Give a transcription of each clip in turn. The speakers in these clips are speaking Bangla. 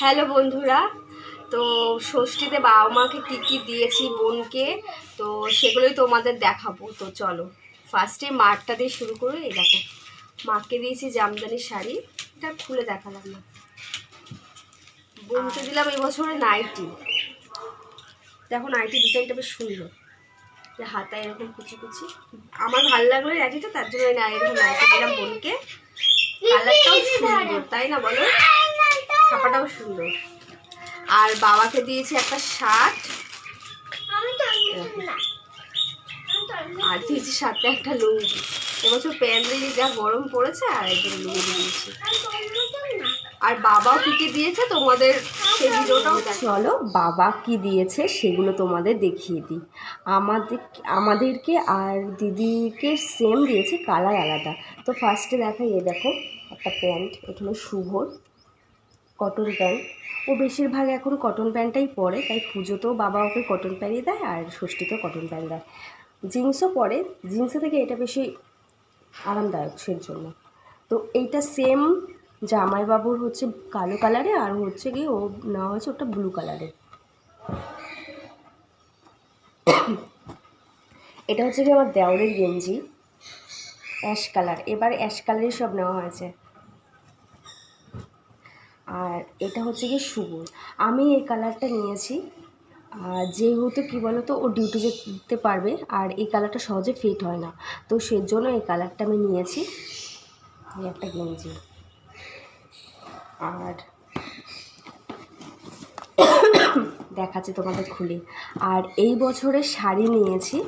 হ্যালো বন্ধুরা তো ষষ্ঠীতে বাবা মাকে কী কী দিয়েছি বোনকে তো সেগুলোই তোমাদের দেখাবো। তো চলো ফার্স্টে মাঠটা দিয়ে শুরু করে এই দেখো মাকে দিয়েছি জামদানি শাড়ি এটা খুলে দেখালাম না। বোনকে দিলাম এই বছরে নাইটি। দেখো নাইটি ডিজাইনটা বেশ সুন্দর। যে হাতায় এরকম কুচি কুচি। আমার ভালো লাগল নাইটিটা তার জন্য এরকম নাইটি দিলাম বোনকে। কালারটাও সুন্দর তাই না বলো? ছাপাটাও সুন্দর। আর বাবাকে দিয়েছি একটা শার্ট। আর দিয়েছি সাথে একটা লুঙ্গি। এবছর প্যান্ট দিয়ে যা গরম পড়েছে আর একজন লুঙ্গি দিয়েছি। আর বাবাও কি কি দিয়েছে তোমাদের সেই ভিডিওটাও চলো বাবা কি দিয়েছে সেগুলো তোমাদের দেখিয়ে দিই। আমাদের আমাদেরকে আর দিদিকে সেম দিয়েছে কালার আলাদা। তো ফার্স্টে দেখাই এ দেখো একটা প্যান্ট এখানে শুভর। Cotton pant. ও বেশিরভাগ এখন কটন প্যান্টটাই পরে, তাই পুজোতেও বাবা ওকে কটন প্যান্টই দেয় আর ষষ্ঠীতেও কটন প্যান্ট দেয়। জিন্সও পরে জিন্সের থেকে এটা বেশি আরামদায়ক সের জন্য। তো এইটা সেম জামাইবাবুর হচ্ছে কালো কালারে আর হচ্ছে কি ও নেওয়া হয়েছে ওটা ব্লু কালারে এটা হচ্ছে কি আমার দেওয়ালের গেঞ্জি অ্যাশ কালার এবার অ্যাশ কালারই সব নেওয়া হয়েছে। আর এটা হচ্ছে কি সুবুর আমি এই কালারটা নিয়েছি। আর যেহেতু কী বলো তো ও ডিউটি যেতে পারবে আর এই কালারটা সহজে ফিট হয় না। তো সেজন্য এই কালারটা আমি নিয়েছি। একটা গেঞ্জি। আর দেখাচ্ছি তোমাদের খুলে। আর এই বছরের শাড়ি নিয়েছি।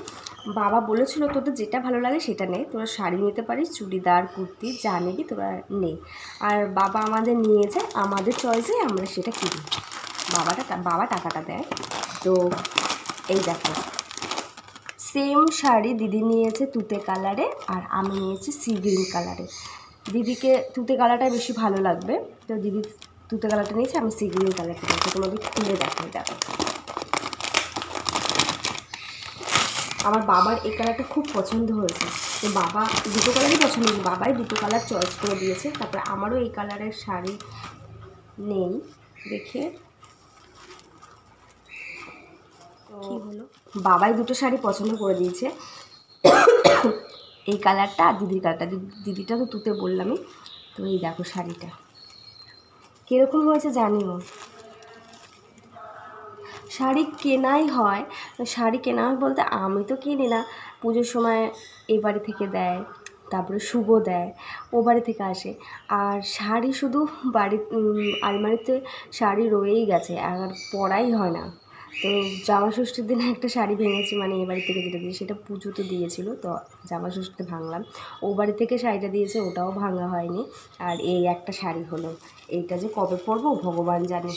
বাবা বলেছিল, তোদের যেটা ভালো লাগে সেটা নে। তোরা শাড়ি নিতে পারিস, চুড়িদার, কুর্তি, যা নিবি তোরা নে। আর বাবা আমাদের নিয়ে যায়, আমাদের চয়েসে আমরা সেটা কিনি। বাবাটা বাবা টাকাটা দেয়। তো এই দেখো। সেম শাড়ি দিদি নিয়েছে তুতে কালারে আর আমি নিয়েছি সি গ্রিন কালারে। দিদিকে তুতে কালারটা বেশি ভালো লাগবে। তো দিদি তুতে কালারটা নিয়েছে, আমি সি গ্রিন কালারটা নিয়েছি। তোমাদের খুলে দেখাই, দেখো। আমার বাবার এই কালারটা খুব পছন্দ হয়েছে। তো বাবা দুটো কালারই পছন্দ হয়েছে। বাবাই দুটো কালার চয়েস করে দিয়েছে। তারপরে আমারও এই কালারের শাড়ি নেই দেখে। কি হলো? বাবাই দুটো শাড়ি পছন্দ করে দিয়েছে। এই কালারটা আর দিদির কালারটা দিদিটা তো তুতে বললামই। তো এই দেখো শাড়িটা। কীরকম হয়েছে জানিও? শাড়ি কেনাই হয়। শাড়ি কেনা হয় বলতে আমি তো কিনি না। পুজোর সময় এ বাড়ি থেকে দেয়, তারপরে শুভ দেয়, ও বাড়ি থেকে আসে। আর শাড়ি শুধু বাড়ি আলমারিতে শাড়ি রয়েই গেছে, আর পরাই হয় না। তো জামা ষষ্ঠীর দিনে একটা শাড়ি ভেঙেছি মানে এ বাড়ি থেকে যেটা দিয়ে, সেটা পুজোতে দিয়েছিল, তো জামা ষষ্ঠীতে ভাঙলাম। ও বাড়ি থেকে শাড়িটা দিয়েছে, ওটাও ভাঙা হয়নি। আর এই একটা শাড়ি হলো। এইটা যে কবে পরবো, ভগবান জানে।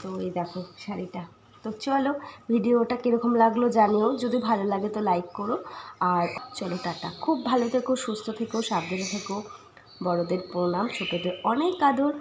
তো এই দেখো শাড়িটা। তো চলো ভিডিওটা কীরকম লাগল জানিও। যদি ভালো লাগে তো লাইক করো। আর চলো টাটা। খুব ভালো থেকো, সুস্থ থেকো, সাবধানে থেকো। বড়দের প্রণাম, ছোটদের অনেক আদর।